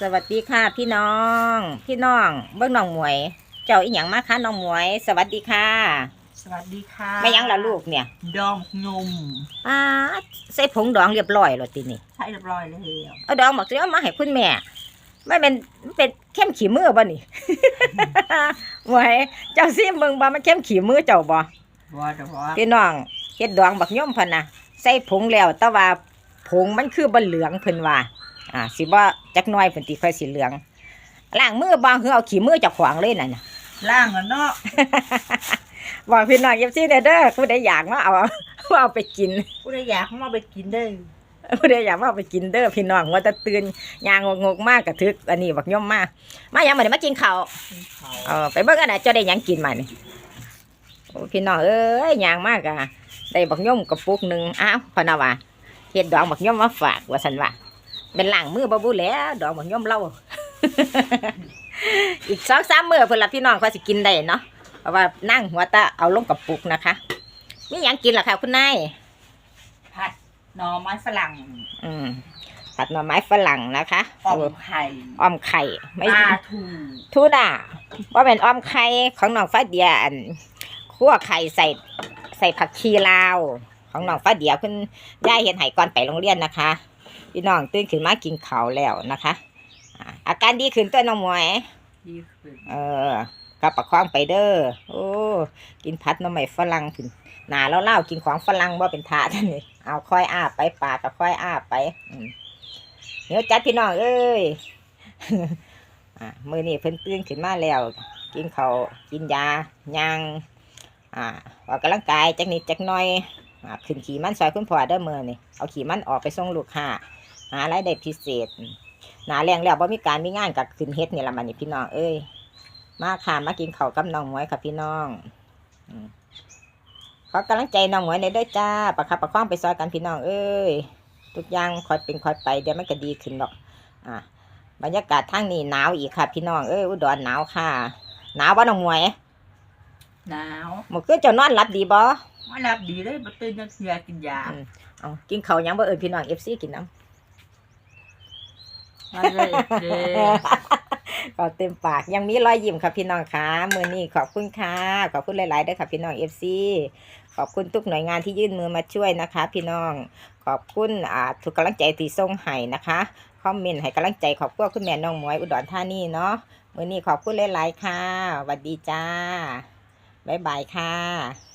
สวัสดีค่ะพี่น้อง พี่น้องเบิ้งน้องหมวย เจ้าอีหยังมาคะน้องหมวย สวัสดีค่ะสวัสดีค่ะไม่ยังละลูกเนี่ย ดองนมป้าดใส่ผงดองเรียบร้อยแล้วทีนี่ใช่เรียบร้อยแล้วเอาดองบอกสิเอามาให้คุณแม่ไม่เป็นมันเป็นเข้มขี่มือบ่นี่หมวยเจ้าซิมเบิ่งบ่มันเข้มขี่มือเจ้าบ่ว่าแต่ว่าพี่น้องเฮ็ดดองบักย่อมพันนะใส่ผงแล้วแต่ว่าผงมันคือบ่เหลืองเพิ่นว่า อ่าสิบ่จักหน่อยเพิ่นสิค่อยสิเหลืองล้างมือบ่คือเอาขี้มือเจากขวางเลยนั่นน่ะ ล่างอะเนาะบอกพี่น้องเอฟซีเด้อเด้อผู้ใดอยากมาเอามาเอาไปกิน ผู้ใดอยากมาไปกินได้ผู้ใดอยากมาเอาไปกินเด้อพี่น้องว่าจะตื่นยางงกๆมากกระทึกอันนี้บักย่อมมากมายังมาเดี๋ยวมากินข้าวเขาเออไปเบิ่งกันนะเจะได้หยังกินมานี่โอ้พี่น้องเอ้ยยางมากอะได้บักย่อมกระปุกหนึ่งอ้าวพะนาว่าเฮ็ดดองบักย่อมมาฝากว่าสันว่า เป็นล้างมือบ่บุแหล้วดองบักย่อมเล่า อีกสองสามมื้อเพิ่นละพี่น้องเขาสิกินได้เนาะเพราะว่านั่งหัวตาเอาลงกระปุกนะคะมีหยังกินล่ะค่ะคุณนายผัดหน่อไม้ฝรั่งอืมผัดหน่อไม้ฝรั่งนะคะอ่อมไข่อ้อมไข่ไม่ปลาทูทูน่าว่าเป็นอ้อมไข่ของน้องฟ้าเดียอันคั่วไข่ใส่ใส่ผักชีลาว ของน้องฟ้าเดียคุณย่าเห็นไห้ก่อนไปโรงเรียนนะคะ พี่น้องตื่นขึ้นมากินข้าวแล้วนะคะอ่าอาการดีขึ้นตัวน้องหมวย ดีขึ้นเออกลับประคองไปเด้อโอ้กินพัดหน้ำใหม่ฝรั่งขึ้นหนาแล้วเล่ากินของฝรั่งว่าเป็นทาท่านนี่เอาค่อยอ้าไปปากก็ค่อยอ้าไปอืมเดี๋ยวจัดพี่น้องเอ้ย อ่ามือนี่เพิ่นตื่นขึ้นมาแล้ว กินเขาวกินยายังอ่าออกกำลังกายจักนิดจักหน่อยอ่า ขึ้นขี่มันซอยคุณพ่อเด้อมือนี่เอาขี่มันออกไปส่งลูกค้าหารายได้พิเศษหนาแรงแล้วบ่มีการมีงานกับขึ้นเฮ็ดนี่ละมันนี่พี่น้องเอ้ยมาค่ะมากินข้าวกับน้องหมวยค่ะพี่น้องอืมขอกำลังใจน้องหมวยในอยเด้อจ้า ประคับประคองไปซอยกันพี่น้องเอ้ย ทุกอย่างคอยเป็นคอยไปเดี๋ยวมันก็ดีขึ้นหรอก อะ บรรยากาศทางนี้หนาวอีกค่ะ พี่น้องเอ้ยอุดรหนาวค่ะ หนาวบ่น้องหมวย หนาวเมื่อคืนเจ้านอนหลับดีบ่ ไม่รับดีเลยมาตื่นยังเสียกินยาเอากินข้าวหยังบ่เอิ้นพี่น้อง FC กินน้ำมาเลยเด้ก็เต็มปากยังมีรอยยิ้มค่ะพี่น้องค่ะมือนี้ขอบคุณค่ะขอบคุณหลายๆเด้อค่ะพี่น้องเอฟซีขอบคุณทุกหน่วยงานที่ยื่นมือมาช่วยนะคะ พี่น้องขอบคุณอ่าทุกกำลังใจที่ส่งให้นะคะคอมเมนต์ให้กำลังใจขอบคุณคุณแม่น้องหมวยอุดรธานีเนาะมือนี้ขอบคุณหลายๆค่ะสวัสดีจ้าบ๊ายบายค่ะ